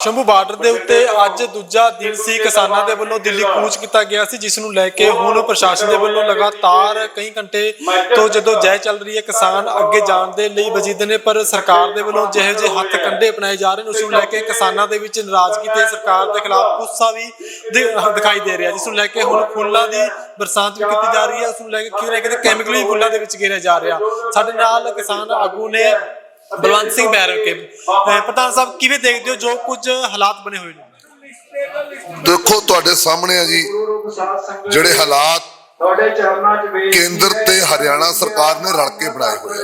Shambhu border ਦੇ ਉੱਤੇ ਅੱਜ ਦੂਜਾ ਦਿਨ ਸੀ। ਕਿਸਾਨਾਂ ਦੇ ਵੱਲੋਂ ਦਿੱਲੀ ਕੂਚ ਕੀਤਾ ਗਿਆ ਸੀ, ਜਿਸ ਨੂੰ ਲੈ ਕੇ ਹੁਣ ਪ੍ਰਸ਼ਾਸਨ ਦੇ ਵੱਲੋਂ ਲਗਾਤਾਰ ਕਈ ਘੰਟੇ ਤੋਂ ਜਦੋਂ ਜੈ ਚੱਲ ਰਹੀ ਹੈ, ਕਿਸਾਨ ਅੱਗੇ ਜਾਣ ਦੇ ਲਈ ਵਜੀਦ ਨੇ, ਪਰ ਸਰਕਾਰ ਦੇ ਵੱਲੋਂ ਜਿਹੇ ਜਿਹੇ ਹੱਥ ਕੰਡੇ ਅਪਣਾਏ ਜਾ ਰਹੇ ਨੇ, ਉਸ ਨੂੰ ਲੈ ਕੇ ਕਿਸਾਨਾਂ ਦੇ ਵਿੱਚ ਨਾਰਾਜ਼ਗੀ ਤੇ ਸਰਕਾਰ ਦੇ ਖਿਲਾਫ ਗੁੱਸਾ ਵੀ ਦਿਖਾਈ ਦੇ ਰਿਹਾ, ਜਿਸ ਨੂੰ ਲੈ ਕੇ ਹੁਣ ਫੁੱਲਾਂ ਦੀ ਬਰਸਾਤ ਵੀ ਕੀਤੀ ਜਾ ਰਹੀ ਹੈ, ਉਸ ਨੂੰ ਲੈ ਕੇ ਕਿਤੇ ਨਾ ਕਿਤੇ ਕੈਮੀਕਲ ਵੀ ਫੁੱਲਾਂ ਦੇ ਵਿੱਚ ਘੇਰਿਆ ਜਾ ਰਿਹਾ। ਸਾਡੇ ਨਾਲ ਕਿਸਾਨ ਆਗੂ ਨੇ ਬਲਵੰਤ ਸਿੰਘ ਬੈਰਵ ਕੇ। ਪ੍ਰਧਾਨ ਸਾਹਿਬ ਕਿਵੇਂ ਦੇਖਦੇ ਹੋ ਜੋ ਕੁਝ ਹਾਲਾਤ ਬਣੇ ਹੋਏ ਨੇ? ਦੇਖੋ ਤੁਹਾਡੇ ਸਾਹਮਣੇ ਆ ਜੀ ਜਿਹੜੇ ਹਾਲਾਤ ਤੁਹਾਡੇ ਚਰਨਾਂ 'ਚ ਵੇਖ ਕੇਂਦਰ ਤੇ ਹਰਿਆਣਾ ਸਰਕਾਰ ਨੇ ਰਲ ਕੇ ਬਣਾਏ ਹੋਏ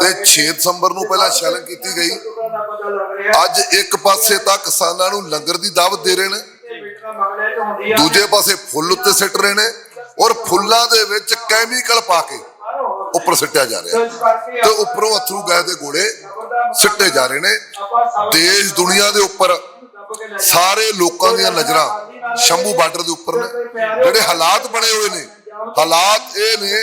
ਤੇ 6 ਦਸੰਬਰ ਨੂੰ ਪਹਿਲਾਂ ਸ਼ੈਲਿੰਗ ਕੀਤੀ ਗਈ। ਅੱਜ ਇੱਕ ਪਾਸੇ ਤਾਂ ਕਿਸਾਨਾਂ ਨੂੰ ਲੰਗਰ ਦੀ ਦਾਵਤ ਦੇ ਰਹੇ ਨੇ ਦੂਜੇ ਪਾਸੇ ਫੁੱਲ ਉੱਤੇ ਸਿੱਟ ਰਹੇ ਨੇ ਔਰ ਫੁੱਲਾਂ ਦੇ ਵਿੱਚ ਕੈਮੀਕਲ ਪਾ ਕੇ ਉੱਪਰ ਸਿੱਟਿਆ ਜਾ ਰਿਹਾ। ਤੇ ਉੱਪਰੋਂ ਅਥਰੂ ਗੈਸ ਦੇ ਗੋਲੇ ਸਿੱਟੇ ਜਾ ਰਹੇ ਨੇ। ਦੇਸ਼, ਦੁਨੀਆ ਦੇ ਉੱਪਰ ਸਾਰੇ ਲੋਕਾਂ ਦੀਆਂ ਨਜ਼ਰਾਂ ਸ਼ੰਭੂ ਬਾਰਡਰ ਦੇ ਉੱਪਰ ਨੇ। ਜਿਹੜੇ ਹਾਲਾਤ ਬਣੇ ਹੋਏ ਨੇ, ਹਾਲਾਤ ਇਹ ਨੇ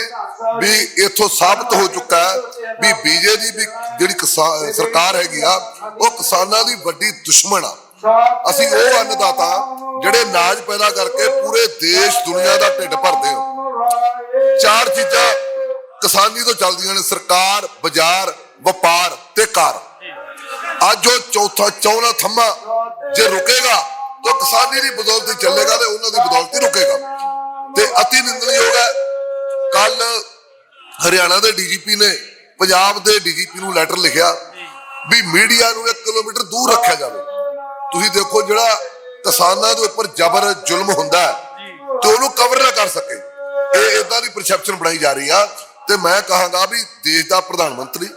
ਵੀ ਇੱਥੋਂ ਸਾਬਤ ਹੋ ਚੁੱਕਾ ਹੈ ਵੀ ਬੀਜੇਪੀ ਵੀ ਜਿਹੜੀ ਕਿਸਾ- ਸਰਕਾਰ ਹੈਗੀ ਆ, ਉਹ ਕਿਸਾਨਾਂ ਦੀ ਵੱਡੀ ਦੁਸ਼ਮਣ ਆ। ਅਸੀਂ ਉਹ ਅੰਨਦਾਤਾ ਜਿਹੜੇ ਅਨਾਜ ਪੈਦਾ ਕਰਕੇ ਪੂਰੇ ਦੇਸ਼, ਦੁਨੀਆ ਦਾ ਢਿੱਡ ਭਰਦੇ ਹੋ। ਚਾਰ ਚੀਜ਼ਾਂ ਕਿਸਾਨੀ ਤੋਂ ਚੱਲਦੀਆਂ ਨੇ ਸਰਕਾਰ, ਬਾਜ਼ਾਰ, ਵਪਾਰ ਤੇ ਕਾਰ ਅੱਜ ਉਹ ਚੌਥਾ, ਚੌਨਾ ਥੰਮਾ ਜੇ ਰੁਕੇਗਾ, ਤਾਂ ਕਿਸਾਨੀ ਦੀ ਬਦੌਲਤ ਹੀ ਚੱਲੇਗਾ ਤੇ ਉਹਨਾਂ ਦੀ ਬਦੌਲਤ ਹੀ ਰੁਕੇਗਾ। ਤੇ ਅਤੀ ਨਿੰਦਣਯੋਗ ਹੈ ਕੱਲ ਹਰਿਆਣਾ ਦੇ ਡੀਜੀਪੀ ਨੇ ਪੰਜਾਬ ਦੇ ਡੀਜੀਪੀ ਨੂੰ ਲੈਟਰ ਲਿਖਿਆ ਵੀ ਮੀਡੀਆ ਨੂੰ 1 ਕਿਲੋਮੀਟਰ ਦੂਰ ਰੱਖਿਆ ਜਾਵੇ। ਤੁਸੀਂ ਦੇਖੋ ਜਿਹੜਾ ਕਿਸਾਨਾਂ ਦੇ ਉੱਪਰ ਜ਼ਬਰ ਜ਼ੁਲਮ ਹੁੰਦਾ ਹੈ, ਤੇ ਉਹਨੂੰ ਕਵਰ ਨਾ ਕਰ ਸਕੇ। ਇਹ ਇਦਾਂ ਦੀ ਪਰਸੈਪਸ਼ਨ ਬਣਾਈ ਜਾ ਰਹੀ ਆ ਤੇ ਮੈਂ ਕਹਾਂਗਾ ਵੀ ਦੇਸ਼ ਦਾ ਪ੍ਰਧਾਨ ਮੰਤਰੀ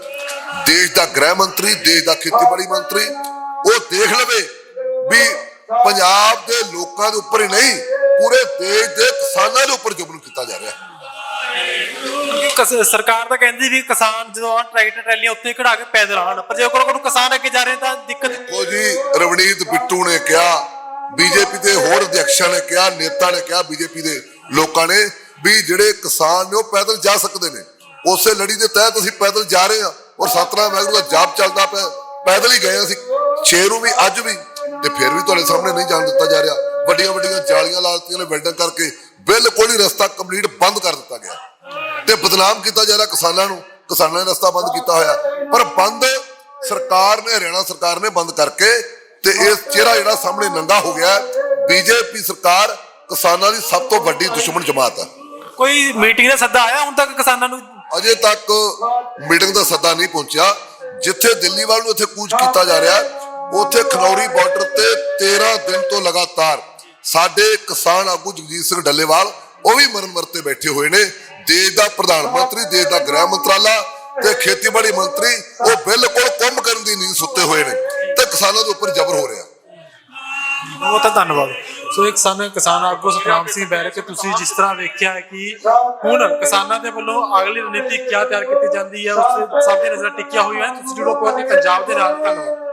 ਦੇਸ਼ ਦਾ ਗ੍ਰਹਿ ਮੰਤਰੀ ਦੇਸ਼ ਦਾ ਖੇਤੀਬਾੜੀ ਮੰਤਰੀ ਉਹ ਦੇਖ ਲਵੇ ਵੀ ਪੰਜਾਬ ਦੇ ਲੋਕਾਂ ਦੇ ਉੱਪਰ ਹੀ ਨਹੀਂ ਪੂਰੇ ਦੇਸ਼ ਦੇ ਕਿਸਾਨਾਂ ਦੇ ਉੱਪਰ ਜ਼ੁਲਮ ਕੀਤਾ ਜਾ ਰਿਹਾ। ਹੈ ਸਰਕਾਰ ਤਾਂ ਕਹਿੰਦੀ ਵੀ ਕਿਸਾਨ ਜਦੋਂ ਆਹ ਟਰੈਕਟਰ ਟਰੈਲੀਆਂ ਉੱਤੇ ਖੜਾ ਕੇ ਪੈਦਲ ਆਉਣ ਪਰ ਜੇ ਕੋਈ ਕਿਸਾਨ ਅੱਗੇ ਜਾ ਰਹੇ ਤਾਂ ਦਿੱਕਤ ਉਹ ਜੀ ਰਵਨੀਤ ਬਿੱਟੂ ਨੇ ਕਿਹਾ ਬੀਜੇਪੀ ਦੇ ਹੋਰ ਅਧਿਕਸ਼ਾਂ ਨੇ ਕਿਹਾ ਨੇਤਾ ਨੇ ਕਿਹਾ ਬੀਜੇਪੀ ਦੇ ਲੋਕਾਂ ਨੇ ਵੀ ਜਿਹੜੇ ਕਿਸਾਨ ਨੇ ਉਹ ਪੈਦਲ ਜਾ ਸਕਦੇ ਨੇ। ਉਸੇ ਲੜੀ ਦੇ ਤਹਿਤ ਅਸੀਂ ਪੈਦਲ ਜਾ ਰਹੇ ਹਾਂ ਔਰ ਸਤਨਾਮ ਵਾਹਿਗੁਰੂ ਦਾ ਜਾਪ ਚੱਲਦਾ ਪਿਆ। ਪੈਦਲ ਹੀ ਗਏ ਅਸੀਂ। ਛੇ ਨੂੰ ਵੀ, ਅੱਜ ਵੀ ਤੇ ਫਿਰ ਵੀ ਤੁਹਾਡੇ ਸਾਹਮਣੇ ਨਹੀਂ ਜਾਣ ਦਿੱਤਾ ਜਾ ਰਿਹਾ। ਵੱਡੀਆਂ ਵੱਡੀਆਂ ਜਾਲੀਆਂ ਲਾ ਦਿੱਤੀਆਂ ਨੇ ਬਿਲਡਿੰਗ ਕਰਕੇ। ਬਿਲਕੁਲ ਹੀ ਰਸਤਾ ਕੰਪਲੀਟ ਬੰਦ ਕਰ ਦਿੱਤਾ ਗਿਆ। ਤੇ ਬਦਨਾਮ ਕੀਤਾ ਜਾ ਰਿਹਾ ਕਿਸਾਨਾਂ ਨੂੰ। ਕਿਸਾਨਾਂ ਨੇ ਰਸਤਾ ਬੰਦ ਕੀਤਾ ਹੋਇਆ। ਪਰ ਬੰਦ ਸਰਕਾਰ ਨੇ, ਹਰਿਆਣਾ ਸਰਕਾਰ ਨੇ ਬੰਦ ਕਰਕੇ ਤੇ ਇਹ ਚਿਹਰਾ ਜਿਹੜਾ ਸਾਹਮਣੇ ਨੰਗਾ ਹੋ ਗਿਆ ਬੀਜੇਪੀ ਸਰਕਾਰ ਕਿਸਾਨਾਂ ਦੀ ਸਭ ਤੋਂ ਵੱਡੀ ਦੁਸ਼ਮਣ ਜਮਾਤ ਹੈ। ਕੋਈ ਮੀਟਿੰਗ ਦਾ ਸੱਦਾ ਆਇਆ ਹੁਣ ਤੱਕ ਕਿਸਾਨਾਂ ਨੂੰ? ਅਜੇ ਤੱਕ ਮੀਟਿੰਗ ਦਾ ਸੱਦਾ ਨਹੀਂ ਪਹੁੰਚਿਆ। ਜਿੱਥੇ ਦਿੱਲੀ ਵੱਲ ਨੂੰ ਇੱਥੇ ਕੂਚ ਕੀਤਾ ਜਾ ਰਿਹਾ ਉੱਥੇ ਖਨੌਰੀ ਬਾਰਡਰ ਤੇ 13 ਦਿਨ ਤੋਂ ਲਗਾਤਾਰ ਸਾਡੇ ਕਿਸਾਨ ਆਗੂ ਜਗਜੀਤ ਸਿੰਘ ਡੱਲੇਵਾਲ ਉਹ ਵੀ ਮਰਨ ਮਰਤੇ ਬੈਠੇ ਹੋਏ ਨੇ। ਦੇਸ਼ ਦਾ ਪ੍ਰਧਾਨ ਮੰਤਰੀ ਦੇਸ਼ ਦਾ ਗ੍ਰਹਿ ਮੰਤਰਾਲਾ ਤੇ ਖੇਤੀਬਾੜੀ ਮੰਤਰੀ ਉਹ ਬਿਲਕੁਲ ਕੰਮ ਕਰਨ ਦੀ ਨੀਂਦ ਸੁੱਤੇ ਹੋਏ ਨੇ ਤੇ ਕਿਸਾਨਾਂ ਦੇ ਉੱਪਰ ਜ਼ਬਰ ਹੋ ਰਿਹਾ। ਬਹੁਤ ਧੰਨਵਾਦ। ਸੋ ਇੱਕ ਕਿਸਾਨ ਕਿਸਾਨ ਆਗੂ ਸਤਨਾਮ ਸਿੰਘ ਬੈਰਕ ਕਿ ਤੁਸੀਂ ਜਿਸ ਤਰ੍ਹਾਂ ਵੇਖਿਆ ਹੈ ਕਿ ਹੁਣ ਕਿਸਾਨਾਂ ਦੇ ਵੱਲੋਂ ਅਗਲੀ ਰਣਨੀਤੀ ਕਿਆ ਤਿਆਰ ਕੀਤੀ ਜਾਂਦੀ ਹੈ, ਉਸ ਸਭ ਦੀ ਨਜ਼ਰ ਟਿਕਿਆ ਹੋਈਆਂ ਹਨ। ਤੁਸੀਂ ਜੁੜੋ ਕੋਈ ਪੰਜਾਬ ਦੇ ਨਾਲ, ਧੰਨਵਾਦ